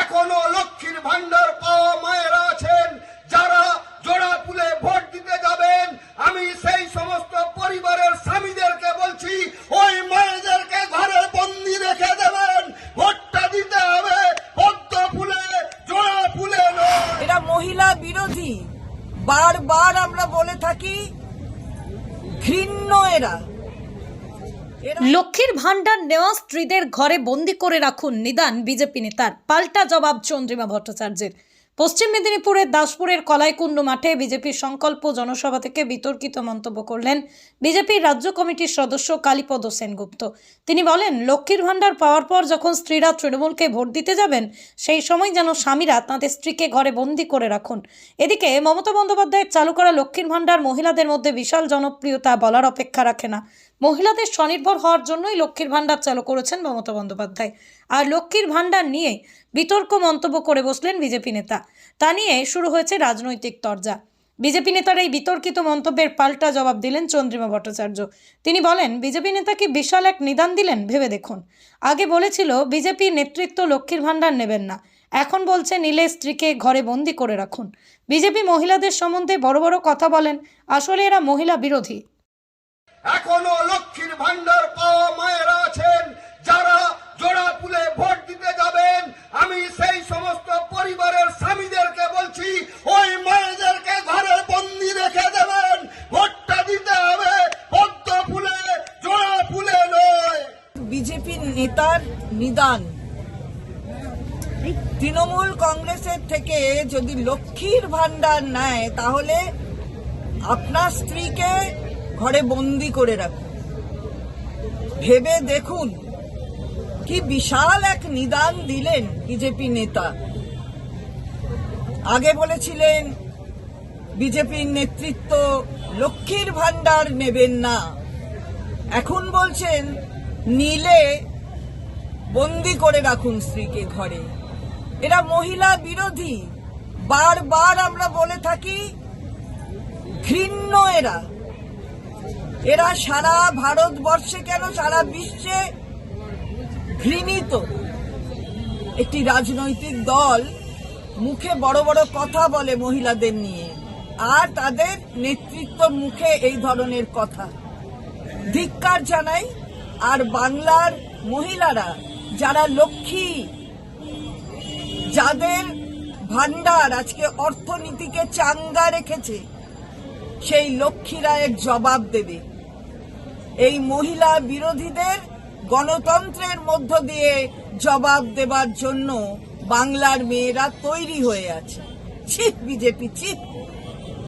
এখনও লক্ষ্মীর ভান্ডার পাওয়া মায়েরা আছেন। যারা জোড়া ফুলে ভোট দিতে যাবেন, আমি সেই সমস্ত পরিবারের স্বামীদেরকে বলছি, ওই মায়েদেরকে ঘরে বন্দি রেখে দেবেন। ভোটটা দিতে হবে পদ্ম ফুলে, জোড়া ফুলে এটা মহিলা বিরোধী। বারবার আমরা বলে থাকি, ঘৃণ্য এরা। লক্ষ্মীর ভাণ্ডার নেওয়া স্ত্রীদের ঘরে বন্দি করে রাখুন নিদান বিজেপি নেতার। পাল্টা জবাব চন্দ্রিমা ভট্টাচার্যের। পশ্চিম মেদিনীপুরের দাসপুরের কলাইকুণ্ড মাঠে বিজেপির সংকল্প জনসভা থেকে বিতর্কিত মন্তব্য করলেন বিজেপির রাজ্য কমিটির সদস্য কালীপদ সেনগুপ্ত। তিনি বলেন, লক্ষ্মীর ভাণ্ডার পাওয়ার পর যখন স্ত্রীরা তৃণমূলকে ভোট দিতে যাবেন, সেই সময় যেন স্বামীরা তাঁদের স্ত্রীকে ঘরে বন্দি করে রাখুন। এদিকে মমতা বন্দ্যোপাধ্যায়ের চালু করা লক্ষ্মীর ভাণ্ডার মহিলাদের মধ্যে বিশাল জনপ্রিয়তা বলার অপেক্ষা রাখে না। মহিলাদের স্বনির্ভর হওয়ার জন্যই লক্ষ্মীর ভাণ্ডার চালু করেছেন মমতা বন্দ্যোপাধ্যায়। আর লক্ষ্মীর ভাণ্ডার নিয়ে বিতর্ক মন্তব্য করে বসলেন বিজেপি নেতা। তা নিয়ে শুরু হয়েছে রাজনৈতিক তরজা। বিজেপি নেতার এই বিতর্কিত মন্তব্যের পাল্টা জবাব দিলেন চন্দ্রিমা ভট্টাচার্য। তিনি বলেন, বিজেপি নেতা কি বিশাল এক নিদান দিলেন, ভেবে দেখুন। আগে বলেছিল, বিজেপি নেতৃত্ব লক্ষ্মীর ভাণ্ডার নেবেন না। এখন বলছে নিলে স্ত্রীকে ঘরে বন্দি করে রাখুন। বিজেপি মহিলাদের সম্বন্ধে বড় বড় কথা বলেন, আসলে এরা মহিলা বিরোধী। এখনও লক্ষ্মীর ভান্ডার পাওয়া মায়েরা আছেন। নেতার নিদান। তৃণমূল কংগ্রেসের থেকে যদি লক্ষ্মীর ভান্ডার নেয়, তাহলে আপনার স্ত্রীকে ঘরে বন্দি করে রাখুন। ভেবে দেখুন কি বিশাল এক নিদান দিলেন বিজেপি নেতা। আগে বলেছিলেন, বিজেপির নেতৃত্ব লক্ষ্মীর ভান্ডার নেবেন না। এখন বলছেন, নিলে বন্দি করে রাখুন স্ত্রীকে ঘরে। এরা মহিলা বিরোধী। বারবার আমরা বলে থাকি, ঘৃণ্য এরা। এরা সারা ভারতবর্ষে কেন, সারা বিশ্বে ঘৃণিত? একটি রাজনৈতিক দল মুখে বড় বড় কথা বলে মহিলাদের নিয়ে, আর তাদের নেতৃত্ব মুখে এই ধরনের কথা। ধিক্কার জানাই, আর বাংলার মহিলারা যারা লক্ষ্মী, যাদের ভান্ডার আজকে অর্থনীতিকে চাঙ্গা রেখেছে, সেই লক্ষ্মীরা এক জবাব দেবে। এই মহিলা বিরোধীদের গণতন্ত্রের মধ্য দিয়ে জবাব দেবার জন্য বাংলার মেয়েরা তৈরি হয়ে আছে। ছিপ বিজেপি ছিপ